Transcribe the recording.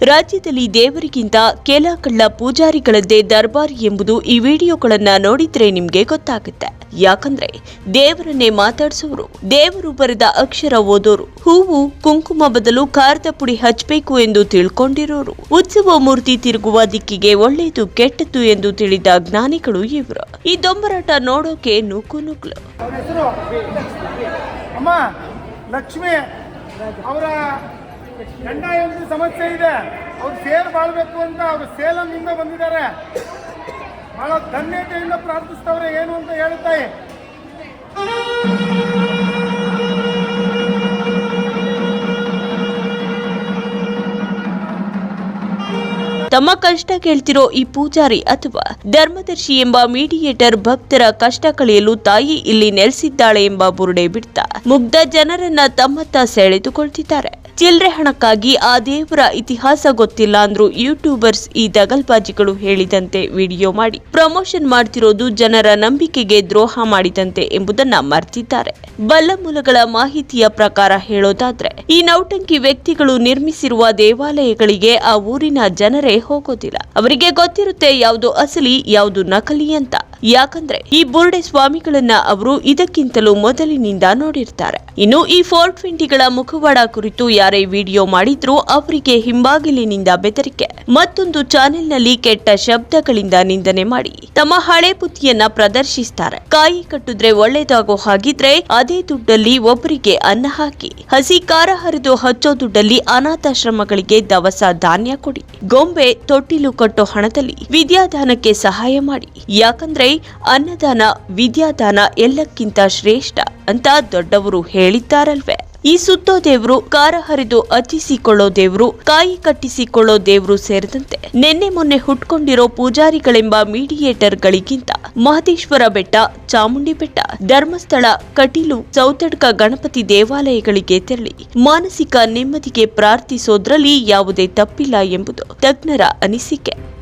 ರಾಜ್ಯದಲ್ಲಿ ದೇವರಿಗಿಂತ ಕೆಲ ಕಳ್ಳ ಪೂಜಾರಿಗಳದ್ದೇ ದರ್ಬಾರ್ ಎಂಬುದು ಈ ವಿಡಿಯೋಗಳನ್ನ ನೋಡಿದ್ರೆ ನಿಮ್ಗೆ ಗೊತ್ತಾಗುತ್ತೆ. ಯಾಕಂದ್ರೆ ದೇವರನ್ನೇ ಮಾತಾಡ್ಸೋರು, ದೇವರು ಬರೆದ ಅಕ್ಷರ ಓದೋರು, ಹೂವು, ಕುಂಕುಮ ಬದಲು ಖಾರದ ಪುಡಿ ಹಚ್ಚಬೇಕು ಎಂದು ತಿಳ್ಕೊಂಡಿರೋರು. ಉತ್ಸವ ಮೂರ್ತಿ ತಿರುಗುವ ದಿಕ್ಕಿಗೆ ಒಳ್ಳೆಯದು, ಕೆಟ್ಟದ್ದು ಎಂದು ತಿಳಿದ ಜ್ಞಾನಿಗಳು ಇವರು. ಈ ದೊಂಬರಾಟ ನೋಡೋಕೆ ನೂಕು ನುಗ್ಲು ಲಕ್ಷ್ಮಿ, ಅವರ ಗಂಡ ಹೆಂಡತಿ ಸಮಸ್ಯೆ ಇದೆ. ಅವ್ರು ಸೇರ್ ಬಾಳ್ಬೇಕು ಅಂತ ಅವರು ಸೇಲಂನಿಂದ ಬಂದಿದ್ದಾರೆ. ಬಹಳ ಧನ್ಯತೆಯಿಂದ ಪ್ರಾರ್ಥಿಸ್ತವ್ರೆ ಏನು ಅಂತ ಹೇಳ್ತಾಯಿ ತಮ್ಮ ಕಷ್ಟ ಕೇಳ್ತಿರೋ ಈ ಪೂಜಾರಿ ಅಥವಾ ಧರ್ಮದರ್ಶಿ ಎಂಬ ಮೀಡಿಯೇಟರ್ ಭಕ್ತರ ಕಷ್ಟ ಕಳೆಯಲು ತಾಯಿ ಇಲ್ಲಿ ನೆಲೆಸಿದ್ದಾಳೆ ಎಂಬ ಬುರುಡೆ ಬಿಡ್ತಾ ಮುಗ್ಧ ಜನರನ್ನ ತಮ್ಮತ್ತ ಸೆಳೆದುಕೊಳ್ತಿದ್ದಾರೆ. ಚಿಲ್ಲರೆ ಹಣಕ್ಕಾಗಿ ಆ ದೇವರ ಇತಿಹಾಸ ಗೊತ್ತಿಲ್ಲ ಅಂದ್ರು ಯೂಟ್ಯೂಬರ್ಸ್ ಈ ದಗಲ್ಬಾಜಿಗಳು ಹೇಳಿದಂತೆ ವಿಡಿಯೋ ಮಾಡಿ. ಪ್ರಮೋಷನ್ ಮಾಡ್ತಿರೋದು ಜನರ ನಂಬಿಕೆಗೆ ದ್ರೋಹ ಮಾಡಿದಂತೆ ಎಂಬುದನ್ನ ಮರ್ತಿದ್ದಾರೆ. ಬಲ್ಲ ಮೂಲಗಳ ಮಾಹಿತಿಯ ಪ್ರಕಾರ ಹೇಳೋದಾದ್ರೆ, ಈ ನೌಟಂಕಿ ವ್ಯಕ್ತಿಗಳು ನಿರ್ಮಿಸಿರುವ ದೇವಾಲಯಗಳಿಗೆ ಆ ಊರಿನ ಜನರೇ ಹೋಗೋದಿಲ್ಲ. ಅವರಿಗೆ ಗೊತ್ತಿರುತ್ತೆ ಯಾವುದು ಅಸಲಿ, ಯಾವುದು ನಕಲಿ ಅಂತ. ಯಾಕಂದ್ರೆ ಈ ಬುರ್ಡೆ ಸ್ವಾಮಿಗಳನ್ನ ಅವರು ಇದಕ್ಕಿಂತಲೂ ಮೊದಲಿನಿಂದ ನೋಡಿರ್ತಾರೆ. ಇನ್ನು ಈ ಫೋರ್ ಟ್ವೆಂಟಿಗಳ ಮುಖವಾಡ ಕುರಿತು ಯಾರೇ ವಿಡಿಯೋ ಮಾಡಿದ್ರೂ ಅವರಿಗೆ ಹಿಂಬಾಗಿಲಿನಿಂದ ಬೆದರಿಕೆ. ಮತ್ತೊಂದು ಚಾನೆಲ್ನಲ್ಲಿ ಕೆಟ್ಟ ಶಬ್ದಗಳಿಂದ ನಿಂದನೆ ಮಾಡಿ. ತಮ್ಮ ಹಳೆ ಬುದ್ಧಿಯನ್ನ ಪ್ರದರ್ಶಿಸ್ತಾರೆ. ಕಾಯಿ ಕಟ್ಟಿದ್ರೆ ಒಳ್ಳೇದಾಗೋ ಹಾಗಿದ್ರೆ ಅದೇ ದುಡ್ಡಲ್ಲಿ ಒಬ್ಬರಿಗೆ ಅನ್ನ ಹಾಕಿ. ಹಸಿ ಕಾರ ಹರಿದು ಹಚ್ಚೋ ದುಡ್ಡಲ್ಲಿ ಅನಾಥಾಶ್ರಮಗಳಿಗೆ ದವಸ ಧಾನ್ಯ ಕೊಡಿ. ಗೊಂಬೆ ತೊಟ್ಟಿಲು ಕಟ್ಟೋ ಹಣದಲ್ಲಿ ವಿದ್ಯಾದಾನಕ್ಕೆ ಸಹಾಯ ಮಾಡಿ. ಯಾಕಂದ್ರೆ ಅನ್ನದಾನ ವಿದ್ಯಾದಾನ ಎಲ್ಲಕ್ಕಿಂತ ಶ್ರೇಷ್ಠ ಅಂತ ದೊಡ್ಡವರು ಹೇಳಿದ್ದಾರಲ್ವೇ. ಈ ಸುತ್ತೋ ದೇವ್ರು, ಕಾರ ಹರಿದು ಅಚ್ಚಿಸಿಕೊಳ್ಳೋ ದೇವ್ರು, ಕಾಯಿ ಕಟ್ಟಿಸಿಕೊಳ್ಳೋ ದೇವರು ಸೇರಿದಂತೆ ನಿನ್ನೆ ಮೊನ್ನೆ ಹುಟ್ಕೊಂಡಿರೋ ಪೂಜಾರಿಗಳೆಂಬ ಮೀಡಿಯೇಟರ್ಗಳಿಗಿಂತ ಮಹದೇಶ್ವರ ಬೆಟ್ಟ, ಚಾಮುಂಡಿ ಬೆಟ್ಟ, ಧರ್ಮಸ್ಥಳ, ಕಟೀಲು ಚೌತಡ್ಕ ಗಣಪತಿ ದೇವಾಲಯಗಳಿಗೆ ತೆರಳಿ ಮಾನಸಿಕ ನೆಮ್ಮದಿಗೆ ಪ್ರಾರ್ಥಿಸೋದ್ರಲ್ಲಿ ಯಾವುದೇ ತಪ್ಪಿಲ್ಲ ಎಂಬುದು ತಜ್ಞರ ಅನಿಸಿಕೆ.